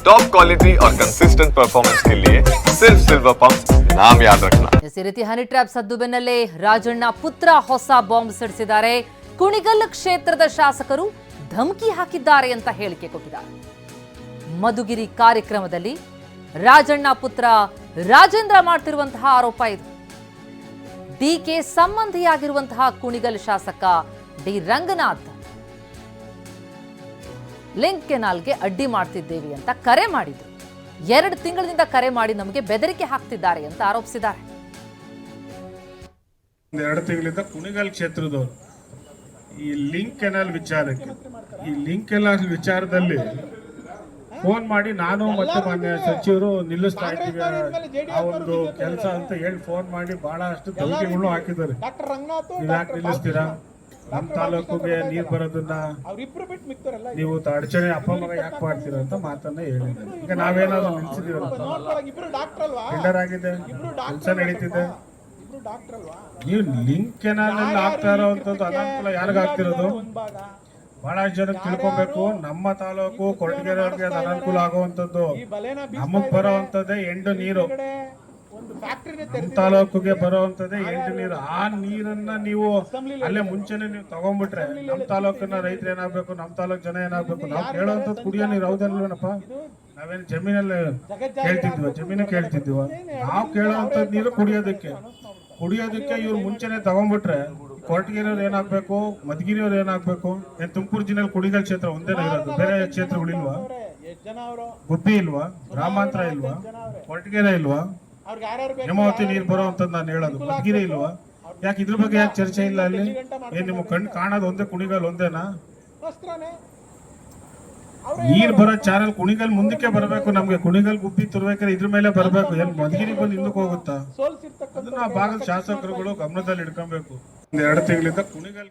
Top quality और consistent performance के लिए सिर्फ सिल्वर पंप नाम याद रखना ಎಸ್ ಈ ರೀತಿ ಹನಿ ಟ್ರ್ಯಾಪ್ ಸದ್ದು ಬೆನ್ನಲ್ಲೇ ರಾಜಣ್ಣ ಪುತ್ರ ಹೊಸ ಬಾಂಬ್ ಸಿಡಿಸಿದ್ದಾರೆ ಕುಣಿಗಲ್ ಕ್ಷೇತ್ರದ ಶಾಸಕರು ಧಮಕಿ ಹಾಕಿದ್ದಾರೆ ಅಂತ ಹೇಳಿಕೆ ಕೊಟ್ಟಿದ್ದಾರೆ ಮಧುಗಿರಿ ಕಾರ್ಯಕ್ರಮದಲ್ಲಿ ರಾಜಣ್ಣ ಪುತ್ರ ರಾಜೇಂದ್ರ ಮಾಡ್ತಿರುವಂತಹ ಆರೋಪ ಇದು ಡಿಕೆ ಸಂಬಂಧಿಯಾಗಿರುವಂತಹ ಕುಣಿಗಲ್ ಶಾಸಕ ಡಿ ರಂಗನಾಥ್ ಲಿಂಕ್ ಕೆನಾಲ್ಗೆ ಅಡ್ಡಿ ಮಾಡ್ತಿದ್ದೇವೆ ಅಂತ ಕರೆ ಮಾಡಿದ್ರು. ಎರಡು ತಿಂಗಳಿನಿಂದ ಕರೆ ಮಾಡಿ ನಮಗೆ ಬೆದರಿಕೆ ಹಾಕ್ತಿದ್ದಾರೆ ಅಂತ ಆರೋಪಿಸಿದ್ದಾರೆ. ಒಂದು ಎರಡು ತಿಂಗಳಿಂದ ಕುಣಿಗಲ್ ಕ್ಷೇತ್ರದವರು ಈ ಲಿಂಕ್ ಕೆನಾಲ್ ವಿಚಾರಕ್ಕೆ ಈ ಲಿಂಕ್ ಕೆನಾಲ್ ವಿಚಾರದಲ್ಲಿ ಫೋನ್ ಮಾಡಿ ನಾನು ಮತ್ತು ಮಾನ್ಯ ಸಚಿವರು ನಿಲ್ಲಿಸ್ತಾ ಇದ್ದೀವಿ. ಆ ಒಂದು ಕೆಲಸ ಅಂತ ಹೇಳಿ ಫೋನ್ ಮಾಡಿ ಬಹಳಷ್ಟು ಧಮಕಿಗಳು ಹಾಕಿದ್ದಾರೆ. ಡಾಕ್ಟರ್ ರಂಗನಾಥ್ ನೀವು ಯಾಕೆ ನಿಲ್ಲಿಸ್ತೀರಾ? ನಮ್ಮ ತಾಲೂಕಿಗೆ ನೀರು ಬರೋದನ್ನ ಅವ್ರಿಬ್ರು ಬಿಟ್ಟು ಮಿಕ್ತಾರಲ್ಲ ನೀವು ಅಡಚಣೆ ಅಪ್ಪ ಮಗ ಯಾಕೆ ಮಾಡ್ತೀರ ಅಂತ ಮಾತನ್ನ ಹೇಳಿದ್ದಾರೆ ಈಗ ನಾವೇನಾದ್ರು ನಿಲ್ಸಿದೀವಲ್ಲ ಅಲ್ವಾ? ಟೆಂಡರ್ ಆಗಿದೆ. ಕೆಲಸ ನಡೀತಿದೆ. ನೀವು ಲಿಂಕ್ ಕೆನಾಲ್ ಅಲ್ಲಿ ಆಗ್ತಾ ಇರೋವಂಥದ್ದು ಅನಾನುಕೂಲ ಯಾರಿಗಾಗ್ತಿರೋದು ಬಹಳ ಜನ ತಿಳ್ಕೊಬೇಕು. ನಮ್ಮ ತಾಲೂಕು ಕೊರಟಗೆರೆಯವ್ರಿಗೆ ಅದು ಅನಾನುಕೂಲ ಆಗುವಂಥದ್ದು. ಬರೋ ನಮಗ್ ಬರೋವಂಥದ್ದೇ ಎಂಟು ನೀರು. ತಾಲೂಕಿಗೆ ಬರೋವಂಥದ್ದೇ ಎಂಟು ನೀರು. ಆ ನೀರನ್ನ ನೀವು ಅಲ್ಲೇ ಮುಂಚೆನೆ ನೀವು ತಗೊಂಡ್ಬಿಟ್ರೆ ನಮ್ ತಾಲೂಕಿನ ರೈತರು ಏನಾಗ್ಬೇಕು ನಮ್ಮ ತಾಲೂಕ್ ಜನ ಏನಾಗ್ಬೇಕು? ನಾವು ಕೇಳೋವಂಥದ್ದು ಕುಡಿಯೋ ನೀರು ಹೌದಲ್ವೇನಪ್ಪ? ನಾವೇನು ಜಮೀನಲ್ಲಿ ಕೇಳ್ತಿದ್ವ? ಜಮೀನ ಕೇಳ್ತಿದ್ವ? ನಾವು ಕೇಳೋವಂಥದ್ದು ನೀರು ಕುಡಿಯೋದಕ್ಕೆ. ಕುಡಿಯೋದಕ್ಕೆ ಇವ್ರು ಮುಂಚೆನೆ ತಗೊಂಡ್ಬಿಟ್ರೆ ಕೊರಟಗೆರೆಯವ್ರು ಏನಾಗ್ಬೇಕು ಮಧುಗಿರಿಯವ್ರು ಏನಾಗ್ಬೇಕು? ಏನ್ ತುಮಕೂರು ಜಿಲ್ಲೆಯಲ್ಲಿ ಕುಡಿಗಲ್ ಕ್ಷೇತ್ರ ಒಂದೇನೇ ಇರೋದು. ಬೇರೆ ಕ್ಷೇತ್ರಗಳಿಲ್ವಾ? ಗುಬ್ಬಿ ಇಲ್ವಾ? ಗ್ರಾಮಾಂತರ ಇಲ್ವಾ? ಕೊರಟಗೆರೆ ಇಲ್ವಾ? ಹೇಮಾವತಿ ನೀರು ಅಂತ ನಾನು ಹೇಳೋದು. ಮಧುಗಿರಿ ಇಲ್ವಾ? ಯಾಕೆ ಇದ್ರ ಬಗ್ಗೆ ಯಾಕೆ ಚರ್ಚೆ ಇಲ್ಲ ಅಲ್ಲಿ? ಏನ್ ನಿಮ್ಗೆ ಕಣ್ ಕಾಣೋದು ಒಂದೇ ಕುಣಿಗಲ್ ಒಂದೇನಾ? ನೀರ್ ಬರೋ ಚಾನಲ್ ಕುಣಿಗಲ್ ಮುಂದಕ್ಕೆ ಬರಬೇಕು ನಮ್ಗೆ ಕುಣಿಗಲ್ ಗುಬ್ಬಿ ತುರ್ಬೇಕಾದ್ರೆ ಇದ್ರ ಮೇಲೆ ಬರಬೇಕು. ಏನ್ ಮಧುಗಿರಿ ಬಂದು ಹಿಂದಕ್ಕೆ ಹೋಗುತ್ತಾ? ಅದನ್ನ ಆ ಭಾಗದ ಶಾಸಕರುಗಳು ಗಮನದಲ್ಲಿ ಇಡ್ಕೊಬೇಕು ಒಂದ್ ಎರಡು ತಿಂಗಳಿಂದ ಕುಣಿಗಲ್